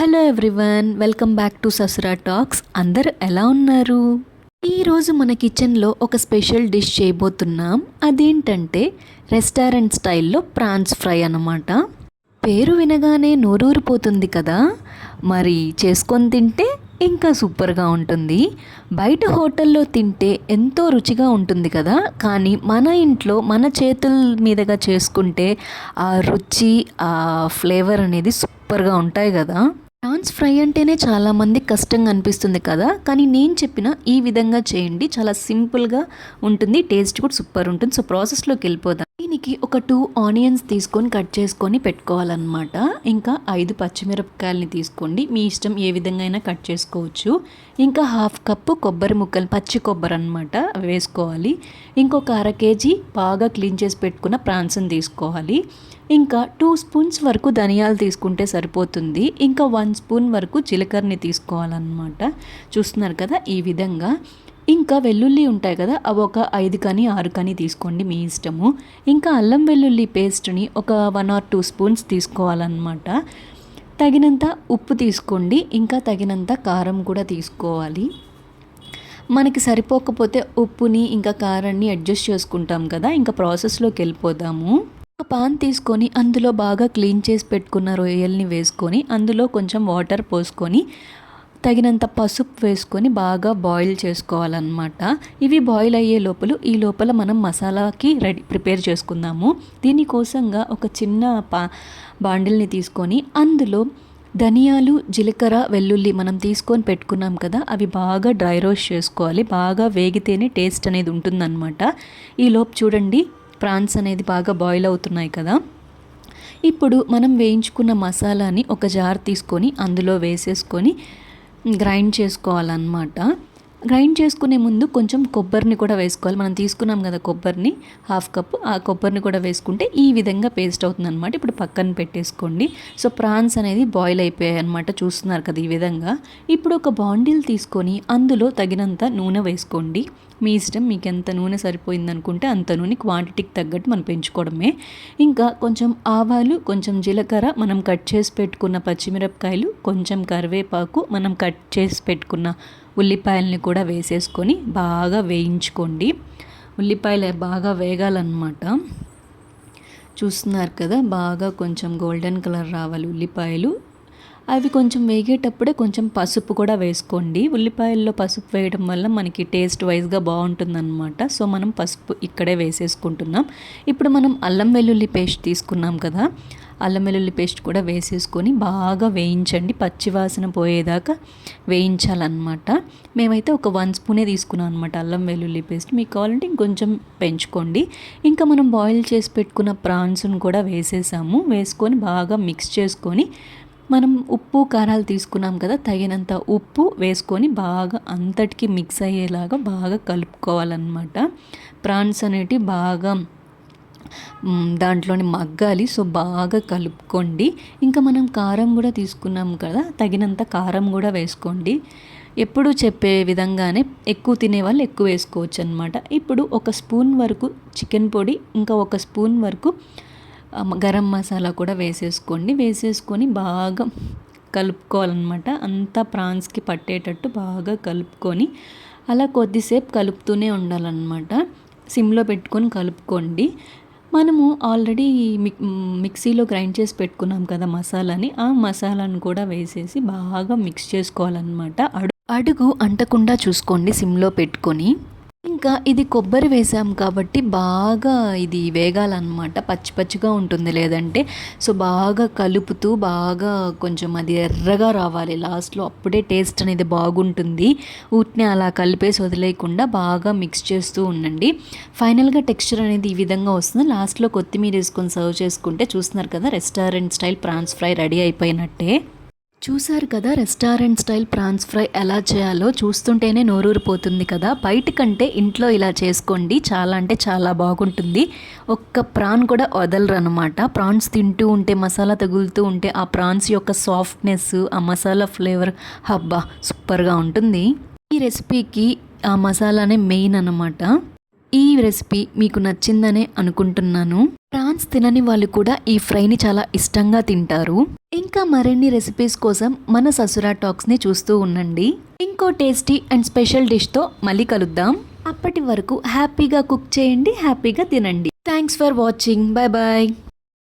Hello everyone welcome back to ససురా talks. అందరు ఎలా ఉన్నారు? ఈరోజు మన కిచెన్లో ఒక స్పెషల్ డిష్ చేయబోతున్నాం. అదేంటంటే రెస్టారెంట్ స్టైల్లో ప్రాన్స్ ఫ్రై అన్నమాట. పేరు వినగానే నోరూరిపోతుంది కదా? మరి చేసుకొని తింటే ఇంకా సూపర్గా ఉంటుంది. బయట హోటల్లో తింటే ఎంతో రుచిగా ఉంటుంది కదా? కానీ మన ఇంట్లో మన చేతుల మీదుగా చేసుకుంటే ఆ రుచి ఆ ఫ్లేవర్ అనేది సూపర్గా ఉంటాయి కదా? ప్రాన్స్ ఫ్రై అంటేనే చాలామంది కష్టంగా అనిపిస్తుంది కదా. కానీ నేను చెప్పిన ఈ విధంగా చేయండి. చాలా సింపుల్గా ఉంటుంది. టేస్ట్ కూడా సూపర్ ఉంటుంది. సో ప్రాసెస్లోకి వెళ్ళిపోదాం. దీనికి ఒక టూ ఆనియన్స్ తీసుకొని కట్ చేసుకొని పెట్టుకోవాలన్నమాట. ఇంకా ఐదు పచ్చిమిరపకాయలని తీసుకోండి. మీ ఇష్టం ఏ విధంగా అయినా కట్ చేసుకోవచ్చు. ఇంకా హాఫ్ కప్పు కొబ్బరి ముక్కలు పచ్చి కొబ్బరి అనమాట వేసుకోవాలి. ఇంకొక అర కేజీ బాగా క్లీన్ చేసి పెట్టుకున్న ప్రాన్స్ని తీసుకోవాలి. ఇంకా టూ స్పూన్స్ వరకు ధనియాలు తీసుకుంటే సరిపోతుంది. ఇంకా వన్ స్పూన్ వరకు జీలకర్రని తీసుకోవాలన్నమాట. చూస్తున్నారు కదా ఈ విధంగా. ఇంకా వెల్లుల్లి ఉంటాయి కదా అవి ఒక ఐదు కానీ ఆరు కానీ తీసుకోండి మీ ఇష్టము. ఇంకా అల్లం వెల్లుల్లి పేస్ట్ని ఒక వన్ ఆర్ టూ స్పూన్స్ తీసుకోవాలన్నమాట. తగినంత ఉప్పు తీసుకోండి ఇంకా తగినంత కారం కూడా తీసుకోవాలి. మనకి సరిపోకపోతే ఉప్పుని ఇంకా కారాన్ని అడ్జస్ట్ చేసుకుంటాం కదా ఇంకా ప్రాసెస్లోకి వెళ్ళిపోదాము. ఒక పాన్ తీసుకొని అందులో బాగా క్లీన్ చేసి పెట్టుకున్న రొయ్యల్ని వేసుకొని అందులో కొంచెం వాటర్ పోసుకొని తగినంత పసుపు వేసుకొని బాగా బాయిల్ చేసుకోవాలన్నమాట. ఇవి బాయిల్ అయ్యే లోపల ఈ లోపల మనం మసాలాకి రెడీ ప్రిపేర్ చేసుకుందాము. దీనికోసంగా ఒక చిన్న పా బాండిల్ని తీసుకొని అందులో ధనియాలు జీలకర్ర వెల్లుల్లి మనం తీసుకొని పెట్టుకున్నాం కదా అవి బాగా డ్రై రోస్ట్ చేసుకోవాలి. బాగా వేగితేనే టేస్ట్ అనేది ఉంటుందన్నమాట. ఈ లోపు చూడండి ప్రాన్స్ అనేది బాగా బాయిల్ అవుతున్నాయి కదా. ఇప్పుడు మనం వేయించుకున్న మసాలాని ఒక జార్ తీసుకొని అందులో వేసేసుకొని గ్రైండ్ చేసుకోవాలన్నమాట. గ్రైండ్ చేసుకునే ముందు కొంచెం కొబ్బరిని కూడా వేసుకోవాలి. మనం తీసుకున్నాం కదా కొబ్బరిని హాఫ్ కప్ ఆ కొబ్బరిని కూడా వేసుకుంటే ఈ విధంగా పేస్ట్ అవుతుంది అనమాట ఇప్పుడు పక్కన పెట్టేసుకోండి. సో ప్రాన్స్ అనేది బాయిల్ అయిపోయాయి అనమాట చూస్తున్నారు కదా ఈ విధంగా. ఇప్పుడు ఒక బాండిల్ తీసుకొని అందులో తగినంత నూనె వేసుకోండి. మీ ఇష్టం మీకు ఎంత నూనె సరిపోయింది అనుకుంటే అంత నూనె క్వాంటిటీకి తగ్గట్టు మనం పెంచుకోవడమే. ఇంకా కొంచెం ఆవాలు కొంచెం జీలకర్ర మనం కట్ చేసి పెట్టుకున్న పచ్చిమిరపకాయలు కొంచెం కరివేపాకు మనం కట్ చేసి పెట్టుకున్న ఉల్లిపాయలని కూడా వేసేసుకొని బాగా వేయించుకోండి. ఉల్లిపాయలు బాగా వేగాలన్నమాట. చూస్తున్నారు కదా బాగా కొంచెం గోల్డెన్ కలర్ రావాలి ఉల్లిపాయలు. అవి కొంచెం వేగేటప్పుడే కొంచెం పసుపు కూడా వేసుకోండి. ఉల్లిపాయల్లో పసుపు వేయడం వల్ల మనకి టేస్ట్ వైజ్గా బాగుంటుందన్నమాట. సో మనం పసుపు ఇక్కడే వేసేసుకుంటున్నాం. ఇప్పుడు మనం అల్లం వెల్లుల్లి పేస్ట్ తీసుకున్నాం కదా అల్లం వెల్లుల్లి పేస్ట్ కూడా వేసేసుకొని బాగా వేయించండి. పచ్చివాసన పోయేదాకా వేయించాలన్నమాట. మేమైతే ఒక వన్ స్పూనే తీసుకున్నాం అనమాట అల్లం వెల్లుల్లి పేస్ట్. మీకు కావాలంటే ఇంకొంచెం పెంచుకోండి. ఇంకా మనం బాయిల్ చేసి పెట్టుకున్న ప్రాన్స్ను కూడా వేసేసాము. వేసుకొని బాగా మిక్స్ చేసుకొని మనం ఉప్పు కారాలు తీసుకున్నాం కదా తగినంత ఉప్పు వేసుకొని బాగా అంతటికి మిక్స్ అయ్యేలాగా బాగా కలుపుకోవాలన్నమాట. ప్రాన్స్ అనేటివి బాగా దాంట్లోని మగ్గాలి. సో బాగా కలుపుకోండి. ఇంకా మనం కారం కూడా తీసుకున్నాం కదా తగినంత కారం కూడా వేసుకోండి. ఎప్పుడు చెప్పే విధంగానే ఎక్కువ తినే వాళ్ళు ఎక్కువ వేసుకోవచ్చు అనమాట ఇప్పుడు ఒక స్పూన్ వరకు చికెన్ పొడి ఇంకా ఒక స్పూన్ వరకు గరం మసాలా కూడా వేసేసుకోండి. వేసేసుకొని బాగా కలుపుకోవాలన్నమాట. అంతా ప్రాన్స్కి పట్టేటట్టు బాగా కలుపుకొని అలా కొద్దిసేపు కలుపుతూనే ఉండాలన్నమాట. సిమ్లో పెట్టుకొని కలుపుకోండి. మనము ఆల్రెడీ మిక్ మిక్సీలో గ్రైండ్ చేసి పెట్టుకున్నాం కదా మసాలాని. ఆ మసాలాను కూడా వేసేసి బాగా మిక్స్ చేసుకోవాలన్నమాట. అడుగు అడుగు అంటకుండా చూసుకోండి సిమ్లో పెట్టుకొని. ఇంకా ఇది కొబ్బరి వేసాం కాబట్టి బాగా ఇది వేగాలన్నమాట. పచ్చి పచ్చిగా ఉంటుంది లేదంటే. సో బాగా కలుపుతూ బాగా కొంచెం అది ఎర్రగా రావాలి. లాస్ట్లో అప్పుడే టేస్ట్ అనేది బాగుంటుంది. ఊటిని అలా కలిపేసి వదిలేయకుండా బాగా మిక్స్ చేస్తూ ఉండండి. ఫైనల్గా టెక్స్చర్ అనేది ఈ విధంగా వస్తుంది. లాస్ట్లో కొత్తిమీర వేసుకొని సర్వ్ చేసుకుంటే చూస్తున్నారు కదా restaurant style prawns fry ready అయిపోయినట్టే. చూశారు కదా రెస్టారెంట్ స్టైల్ ప్రాన్స్ ఫ్రై ఎలా చేయాలో? చూస్తుంటేనే నోరూరిపోతుంది కదా. బయట కంటే ఇంట్లో ఇలా చేసుకోండి. చాలా అంటే చాలా బాగుంటుంది. ఒక్క ప్రాన్ కూడా వదలరు అనమాట ప్రాన్స్ తింటూ ఉంటే మసాలా తగులుతూ ఉంటే ఆ ప్రాన్స్ యొక్క సాఫ్ట్నెస్ ఆ మసాలా ఫ్లేవర్ హబ్బా సూపర్గా ఉంటుంది. ఈ రెసిపీకి ఆ మసాలానే మెయిన్ అనమాట ఈ రెసిపీ మీకు నచ్చిందనే అనుకుంటున్నాను. ప్రాన్స్ తినని వాళ్ళు కూడా ఈ ఫ్రైని చాలా ఇష్టంగా తింటారు. ఇంకా మరిన్ని రెసిపీస్ కోసం మన ససురా టాక్స్ని చూస్తూ ఉండండి. ఇంకో టేస్టీ అండ్ స్పెషల్ డిష్తో మళ్ళీ కలుద్దాం. అప్పటి వరకు హ్యాపీగా కుక్ చేయండి హ్యాపీగా తినండి. Thanks for watching bye bye